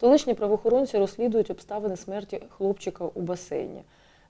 Столичні правоохоронці розслідують обставини смерті хлопчика у басейні.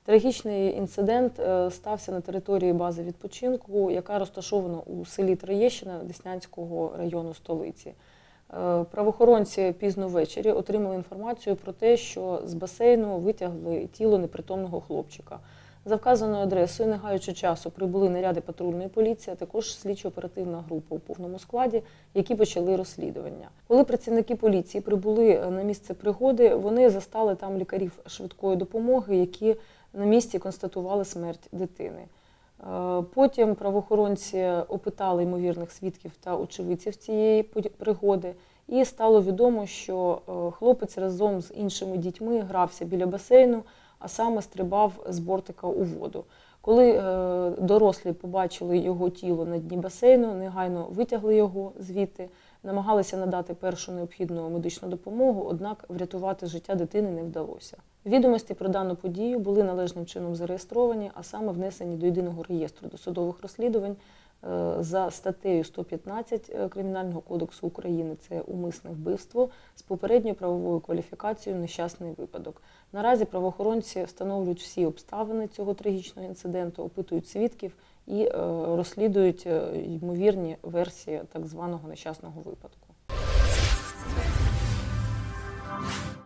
Трагічний інцидент е, стався на території бази відпочинку, яка розташована у селі Троєщина Деснянського району столиці. Е, Правоохоронці пізно ввечері отримали інформацію про те, що з басейну витягли тіло непритомного хлопчика. За вказаною адресою, не гаючи часу, прибули наряди патрульної поліції, а також слідчо-оперативна група у повному складі, які почали розслідування. Коли працівники поліції прибули е, на місце пригоди, вони застали там лікарів швидкої допомоги, які на місці констатували смерть дитини. Е, Потім правоохоронці опитали ймовірних свідків та очевидців цієї пригоди, і стало відомо, що е, хлопець разом з іншими дітьми грався біля басейну, а саме стрибав з бортика у воду. Коли е, дорослі побачили його тіло на дні басейну, негайно витягли його звідти, намагалися надати першу необхідну медичну допомогу, однак врятувати життя дитини не вдалося. Відомості про дану подію були належним чином зареєстровані, а саме внесені до єдиного реєстру досудових розслідувань е, за статтею 115 е, Кримінального кодексу України. Це умисне вбивство з попередньою правовою кваліфікацією нещасний випадок. Наразі правоохоронці встановлюють всі обставини цього трагічного інциденту, опитують свідків і е, розслідують е, ймовірні версії так званого нещасного випадку.